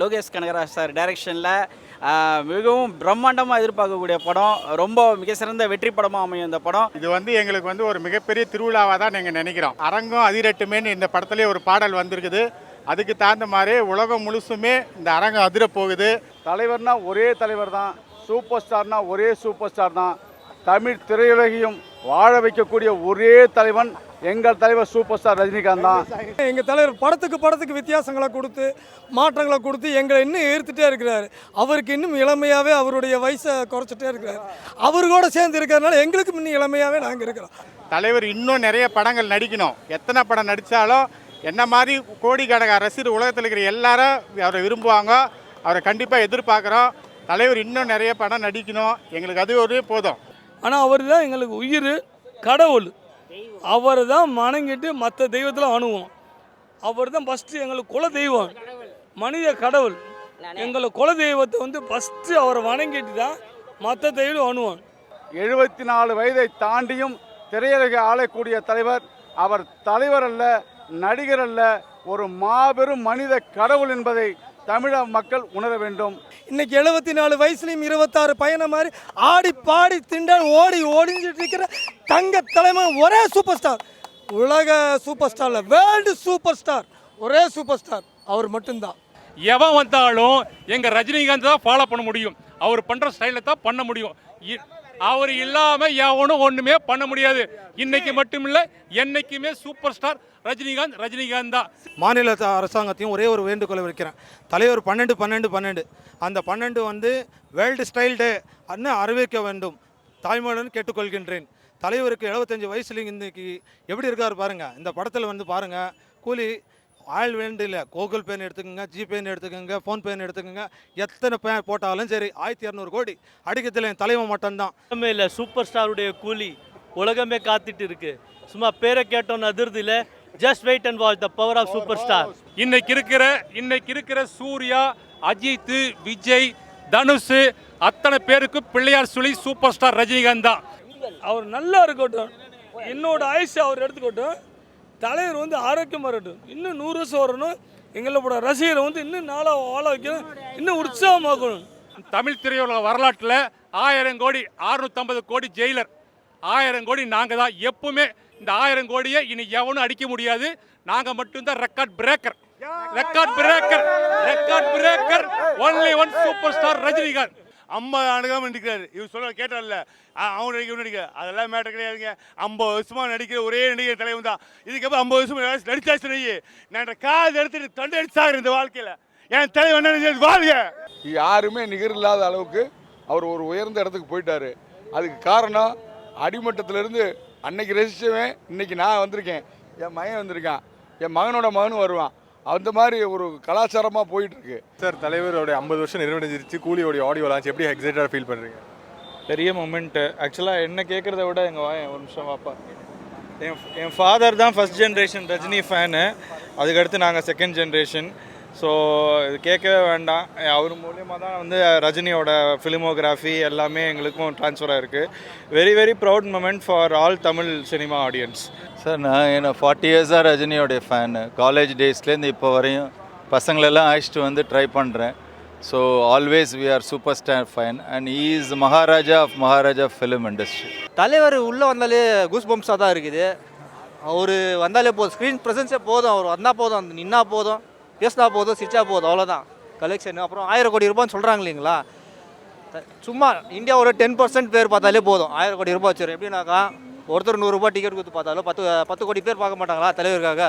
Lokesh Kanagaraj sir டைரக்ஷனில் மிகவும் பிரம்மாண்டமாக எதிர்பார்க்கக்கூடிய படம் ரொம்ப மிக சிறந்த வெற்றி படமாக அமையும் இந்த படம். இது வந்து எங்களுக்கு வந்து ஒரு மிகப்பெரிய திருவிழாவாக தான் நாங்கள் நினைக்கிறோம். அரங்கம் அதிரட்டுமேன்னு இந்த படத்துலேயே ஒரு பாடல் வந்திருக்குது. அதுக்கு தகுந்த மாதிரி உலகம் முழுசுமே இந்த அரங்கம் அதிர போகுது தலைவர்னா ஒரே தலைவர் தான் சூப்பர் ஸ்டார்னா ஒரே சூப்பர் ஸ்டார் தான். தமிழ் திரையுலகையும் வாழ வைக்கக்கூடிய ஒரே தலைவன் எங்கள் தலைவர் சூப்பர் ஸ்டார் ரஜினிகாந்த் தான். எங்கள் தலைவர் படத்துக்கு படத்துக்கு வித்தியாசங்களை கொடுத்து மாற்றங்களை கொடுத்து எங்களை இன்னும் ஈர்த்துட்டே இருக்கிறாரு. அவருக்கு இன்னும் இளமையாகவே அவருடைய வயசை குறைச்சிட்டே இருக்கிறார். அவர் கூட சேர்ந்து இருக்கிறதுனால எங்களுக்கு இன்னும் இளமையாகவே நாங்கள் இருக்கிறோம். தலைவர் இன்னும் நிறைய படங்கள் நடிக்கணும். எத்தனை படம் நடித்தாலும் என்ன மாதிரி கோடிக்கணக்கான ரசிகர் உலகத்தில் இருக்கிற எல்லாரும் அவரை விரும்புவாங்க. அவரை கண்டிப்பாக எதிர்பார்க்குறோம். தலைவர் இன்னும் நிறைய படம் நடிக்கணும். எங்களுக்கு அது ஒரு போதும். ஆனால் அவர் தான் எங்களுக்கு உயிர் கடவுள். அவர் தான் வணங்கிட்டு மற்ற தெய்வத்தில் அணுவோம். அவர் தான் ஃபஸ்ட்டு எங்களுக்கு குல தெய்வம். மனித கடவுள். எங்களை குல தெய்வத்தை வந்து ஃபஸ்ட்டு அவரை வணங்கிட்டு தான் மற்ற தெய்வம் அணுவோம் எழுபத்தி நாலு வயதை தாண்டியும் திரையுலகை ஆளக்கூடிய தலைவர் அவர் தலைவர் அல்ல நடிகர் அல்ல ஒரு மாபெரும் மனித கடவுள் என்பதை தமிழக மக்கள் உணர வேண்டும். இன்னைக்கு எழுபத்தி நாலு வயசுலையும் இருபத்தாறு பையனை மாதிரி ஆடி பாடி திண்டால் ஓடி ஓடிஞ்சிட்டு இருக்கிற தங்க தலைமை ஒரே சூப்பர் ஸ்டார் உலக சூப்பர் ஸ்டாரில் வேர்ல்டு சூப்பர் ஸ்டார் ஒரே சூப்பர் ஸ்டார் அவர் மட்டும்தான். எவன் வந்தாலும் எங்க ரஜினிகாந்த் தான் ஃபாலோ பண்ண முடியும். அவர் பண்ற ஸ்டைல தான் பண்ண முடியும். இ- அவர் இல்லாம எவனும் ஒண்ணுமே பண்ண முடியாது. இன்னைக்கு மட்டும் இல்ல என்னைக்குமே சூப்பர் ஸ்டார் ரஜினிகாந்த் ரஜினிகாந்த் தான். மாநில அரசாங்கத்தையும் ஒரே ஒரு வேண்டுகோளை வைக்கிறேன் தலைவர் பன்னெண்டு பன்னெண்டு பன்னெண்டு. அந்த பன்னெண்டு வந்து வேர்ல்டு ஸ்டைல் டே அன்னு அறிவிக்க வேண்டும். தாய்மொழின்னு கேட்டுக்கொள்கின்றேன். தலைவருக்கு 75 வயசுல இன்னைக்கு எப்படி இருக்காரு பாருங்க. இந்த படத்தில் வந்து பாருங்க கூலி ஆயில் வேண்டியில் கூகுள் பேன்னு எடுத்துக்கோங்க ஜிபேன்னு எடுத்துக்கோங்க ஃபோன்பேன்னு எடுத்துக்கோங்க. எத்தனை பே போட்டாலும் சரி ஆயிரத்தி இரநூறு கோடி. அடிக்கிறதுல என் தலைவன் மட்டும்தான். இல்லை சூப்பர் ஸ்டாருடைய கூலி உலகமே காத்துட்டு இருக்கு. சும்மா பேரை கேட்டோன்னு அதிர்து இல்லை. Just wait and watch the power of super star இன்னைக்கு இருக்கிற இன்னைக்கு இருக்கிற சூர்யா அஜித் விஜய் தனுஷ் அத்தனை பேருக்கு பிள்ளையார் சொல்லி சூப்பர் ஸ்டார் ரஜினிகாந்த் தான். அவர் நல்லா இருக்கட்டும். என்னோட ஆயுசு அவர் எடுத்துக்கட்டும். தலைவர் வந்து ஆரோக்கியமாக இருக்கட்டும். இன்னும் நூறு வருஷம் வரணும். எங்களோட ரசிகரை வந்து இன்னும் நாளாக வாழ வைக்கணும். இன்னும் உற்சாகமாக்கணும். தமிழ் திரையுலக வரலாற்றில் ஆயிரம் கோடி 650 கோடி ஜெயிலர். ஆயிரம் கோடி நாங்கள் தான் எப்பவுமே இந்த ஆயிரம் கோடியை இனி எவனும் அடிக்க முடியாது. நாங்கள் மட்டும்தான் record breaker record breaker record breaker only one super star Rajinikanth. ஐம்பது ஆண்டுகாம நடிக்கிறார். இவர் சொல்ல கேட்டார்ல. அவன் நடிக்க இவன் நடிக்க. அதெல்லாம் மேட்டர் கிடையாதுங்க. ஐம்பது வருஷமாக நடிக்கிற ஒரே நடிகர் தலைவன் தான். இதுக்கப்புறம் ஐம்பது வருஷம் நடிச்சாச்சு நடிகை. நான் காது எடுத்துட்டு தொண்டை அடிச்சாரு இந்த வாழ்க்கையில். என் தலைவன் என்ன வாழ்க யாருமே நிகர் இல்லாத அளவுக்கு அவர் ஒரு உயர்ந்த இடத்துக்கு போயிட்டாரு. அதுக்கு காரணம் அடிமட்டத்திலிருந்து அன்னைக்கு ரசிச்சவன் இன்னைக்கு நான் வந்திருக்கேன். என் மகன் வந்திருக்கான். என் மகனோட மகனும் வருவான். அந்த மாதிரி ஒரு கலாச்சாரமாக போயிட்டு இருக்கு சார் தலைவரோட ஐம்பது வருஷம் நிறைவடைஞ்சிருச்சு. கூலியோடைய ஆடியோ லான்ச் எப்படி எக்ஸைட்டடாக ஃபீல் பண்ணுறீங்க பெரிய மொமெண்ட்டு ஆக்சுவலாக என்ன கேட்குறத விட எங்கள் வாயன் ஒரு நிமிஷம் வாப்பா. என் என் ஃபாதர் தான் ஃபஸ்ட் ஜென்ரேஷன் ரஜினி ஃபேனு அதுக்கடுத்து நாங்கள் செகண்ட் ஜென்ரேஷன் ஸோ இது கேட்கவே வேண்டாம். அவர் மூலியமாக தான் வந்து ரஜினியோட ஃபிலிமோகிராஃபி எல்லாமே எங்களுக்கும் ட்ரான்ஸ்ஃபர் ஆயிருக்கு. Very very proud moment for all Tamil cinema audience sir நான் என்ன ஃபார்ட்டி இயர்ஸாக ரஜினியோடைய ஃபேனு காலேஜ் டேஸ்லேருந்து இப்போ வரையும் பசங்களெல்லாம் அழைச்சிட்டு வந்து ட்ரை பண்ணுறேன் so always we are super star fan and he is Maharaja of Maharaja film industry தலைவர் உள்ளே வந்தாலே கூஸ் பம்ப்ஸாக தான் இருக்குது. அவர் வந்தாலே போதும் ஸ்க்ரீன் ப்ரெசன்ஸே போதும். அவர் வந்தால் போதும். அந்த நின்னா போதும். பேசினா போதும் சிரிச்சா போதும் அவ்வளோதான் கலெக்ஷன் அப்புறம் ஆயிரம் கோடி ரூபான்னு சொல்கிறாங்க இல்லைங்களா? த- சும்மா இந்தியாவோட டென் பர்சன்ட் பேர் பார்த்தாலே போதும். ஆயிரம் கோடி ரூபாய் வச்சிடும் எப்படின்னாக்கா ஒருத்தர் நூறுரூபா டிக்கெட் கொடுத்து பார்த்தாலும் பத்து பத்து கோடி பேர் பார்க்க மாட்டாங்களா தலைவருக்காக?